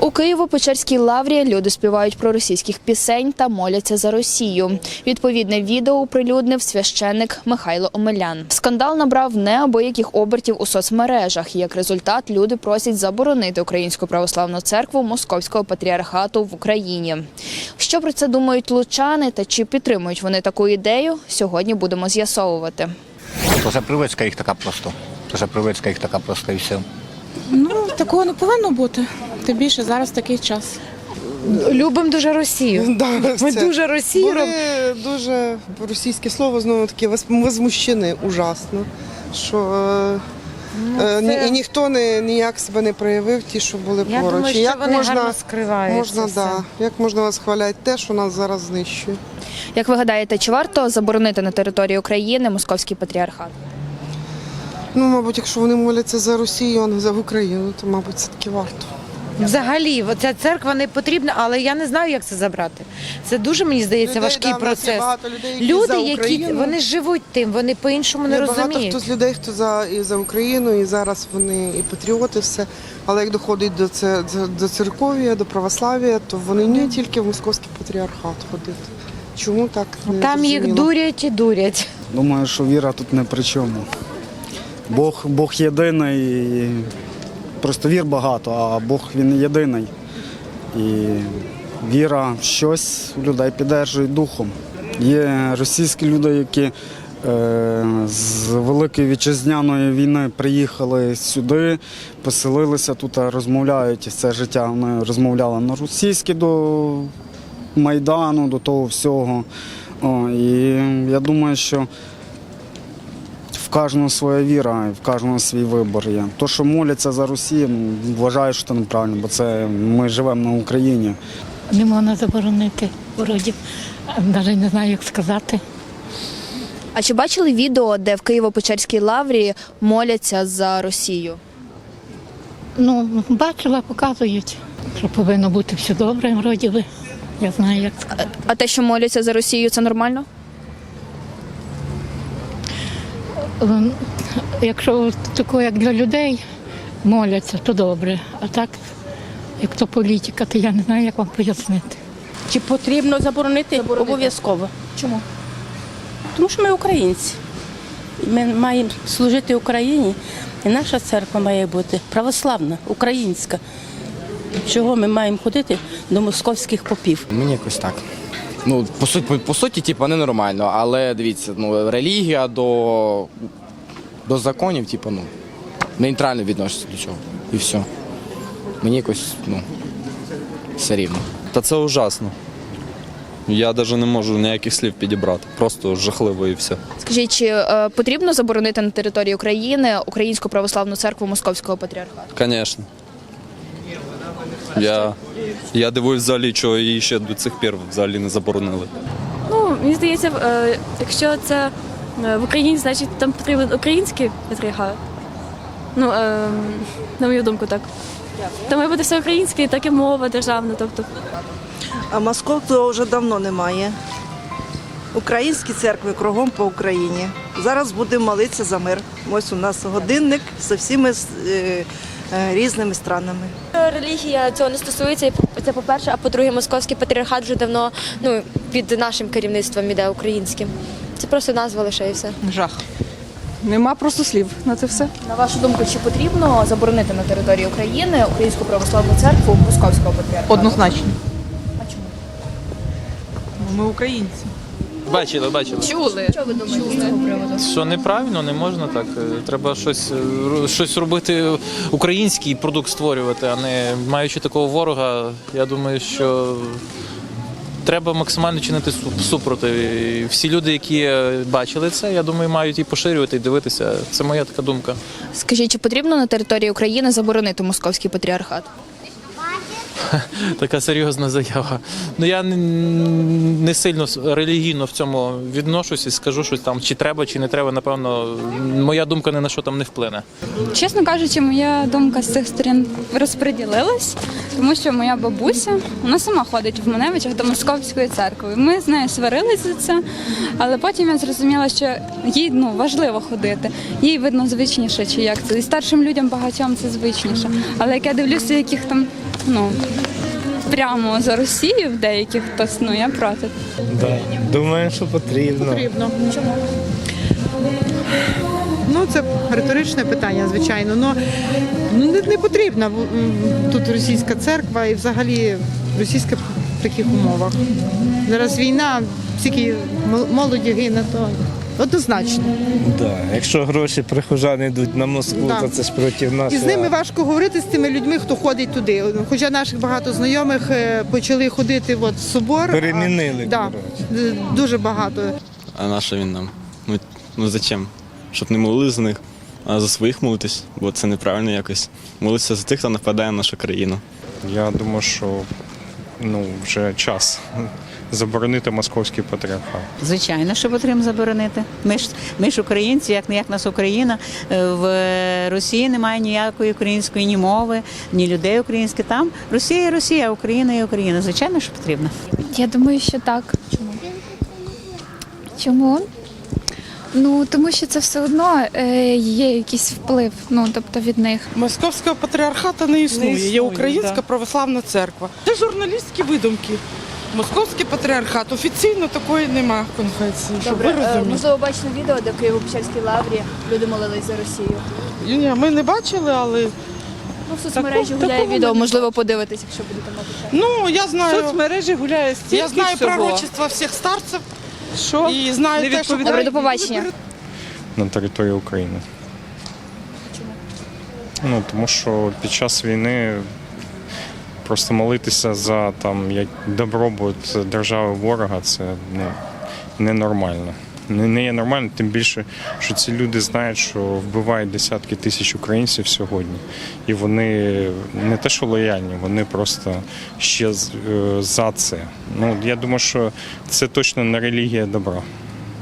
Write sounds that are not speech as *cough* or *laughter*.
У Києво-Печерській лаврі люди співають про російських пісень та моляться за Росію. Відповідне відео оприлюднив священник Михайло Омелян. Скандал набрав неабияких обертів у соцмережах. Як результат, люди просять заборонити Українську православну церкву Московського патріархату в Україні. Що про це думають лучани та чи підтримують вони таку ідею? Сьогодні будемо з'ясовувати. Вже привичка їх така просто. То вже привичка їх така просто і все. Ну, такого не повинно бути. Тим більше зараз такий час. Любимо дуже Росію. *laughs* Да, Ми це дуже Росію були дуже російське слово знову таки воз- возмущені ужасно. Що е, Ну, е, ні- і ніхто не ніяк себе не проявив, ті, що були Я поруч. думаю, що вони гарно скривають можна, це да, як можна восхваляти те, що нас зараз знищує. Як ви гадаєте, чи варто заборонити на території України Московський патріархат? Ну, мабуть, якщо вони моляться за Росію, а не за Україну, то мабуть це таки варто. Взагалі, ця церква не потрібна, але я не знаю, як це забрати. Це дуже мені здається Людей, важкий да, процес. людей, які Люди, за які вони живуть тим, вони по-іншому не Є багато розуміють. хто з людей, хто за і за Україну, і зараз вони і патріоти, все. Але як доходить до це до- до церков'я, до православ'я, то вони не тільки в московський патріархат ходити. Чому так? Не Там їх дурять і дурять. Думаю, що віра тут не при чому. Бог, Бог єдиний, і просто вір багато, а Бог він єдиний. І віра в щось людей піддержує духом. Є російські люди, які е, з Великої вітчизняної війни приїхали сюди, поселилися тут, розмовляють все життя. Вони розмовляли на російській до Майдану, до того всього. О, і я думаю, що в кожного своя віра, і в кожного свій вибір є. То, що моляться за Росію, вважаю, що це неправильно, бо це ми живемо на Україні. Не можна заборонити вроді. Навіть не знаю, як сказати. А чи бачили відео, де в Києво-Печерській лаврі моляться за Росію? Ну, бачила, показують, що повинно бути все добре, вроді би. Я знаю, як сказати. А те, що моляться за Росію, це нормально? Якщо таке, як для людей моляться, то добре. А так, як то політика, то я не знаю, як вам пояснити. Чи потрібно заборонити? Обов'язково. Чому? Тому що ми українці. Ми маємо служити Україні, і наша церква має бути православна, українська. Чого ми маємо ходити до московських попів? Мені якось так. Ну, по суті, по, по суті, типу, ненормально, але дивіться, ну, релігія до, до законів, типу, ну, нейтрально відноситься до цього. І все. Мені якось, ну, все рівно. Та це ужасно. Я навіть не можу ніяких слів підібрати. Просто жахливо і все. Скажіть, чи е, потрібно заборонити на території України Українську православну церкву Московського патріархату? Звісно. Я, я дивуюсь взагалі, чого її ще до цих пір взагалі не заборонили. Ну, мені здається, е, якщо це е, в Україні, значить там потрібен український патріархат. Ну, е, на мою думку, так. Там має бути все українське, так і мова державна. Тобто, А московського вже давно немає. Українські церкви кругом по Україні. Зараз будемо молитися за мир. Ось у нас годинник з всіми е, е, різними странами. Релігія цього не стосується. Це по-перше, а по-друге, московський патріархат вже давно ну, під нашим керівництвом іде українським. Це просто назва лише і все. Жах. Нема просто слів на це все. На вашу думку, чи потрібно заборонити на території України Українську православну церкву Московського патріархату? Однозначно. А чому? Ми українці. Бачили, бачили. Чули. Що ви думаєте з цього приводу? Що неправильно, не можна так. Е, Треба щось, е, щось робити, український продукт створювати, а не маючи такого ворога. Я думаю, що треба максимально чинити су- супротив. І Всі люди, які е, бачили це, я думаю, мають і поширювати, і дивитися. Це моя така думка. Скажіть, чи потрібно на території України заборонити Московський патріархат? *laughs* Така серйозна заява. Ну я не, не сильно релігійно в цьому відношусь і скажу, що там чи треба, чи не треба. Напевно, моя думка ні на що там не вплине. Чесно кажучи, моя думка з цих сторін розподілилась, тому що моя бабуся вона сама ходить в Маневичах до московської церкви. Ми з нею сварилися за це, але потім я зрозуміла, що їй ну важливо ходити. Їй видно звичніше, чи як це. І старшим людям багатьом це звичніше. Але як я дивлюся, яких там ну, прямо за Росію в деяких, то ну, я проти. Да. Думаю, що потрібно. Потрібно. Чому? Ну, це риторичне питання, звичайно. Но, ну, не, не потрібна тут російська церква і взагалі російська в таких умовах. Зараз війна, скільки мол- молоді гине, то однозначно. Да. Якщо гроші прихожани йдуть на Москву, Да. то це ж проти нас. І з ними важко говорити з тими людьми, хто ходить туди. Хоча наших багато знайомих е, почали ходити от, в собор. а- Перемінили. Да, коротше. д- дуже багато. А на що він нам? Ну, ну зачем? Щоб не молили за них, а за своїх молитись, бо це неправильно якось. Молитися за тих, хто нападає на нашу країну. Я думаю, що ну, вже час заборонити московський патріархат. Звичайно, що потрібно заборонити. Ми ж ми ж українці, як не як нас Україна. Е, В Росії немає ніякої української ні мови, ні людей українських. Там Росія Росія, Україна є Україна. Звичайно, що потрібно. Я думаю, що так. Чому? Чому? Ну, тому що це все одно е, є якийсь вплив, ну тобто від них. Московського патріархата не існує. існує, Є Українська да. православна церква. Це журналістські видумки. Московський патріархат офіційно такої нема конфесії. Щоб ви розуміли. можливо, бачили відео, де в Києво-Печерській лаврі люди молились за Росію. Ні, ми не бачили, але Ну, в соцмережі Такого- гуляє такого відео, не можливо, подивитись, якщо будете мати час. ну я знаю. соцмережі гуляє стільки Я знаю всього. пророчества всіх старців Що? і знаю Не те, що Добре, до побачення. на території України. Ну, тому що під час війни просто молитися за там, як добробут держави ворога це ну, ненормально. Не, не є нормально, тим більше, що ці люди знають, що вбивають десятки тисяч українців сьогодні. І вони не те, що лояльні, вони просто ще е, за це. Ну, я думаю, що це точно не релігія добра.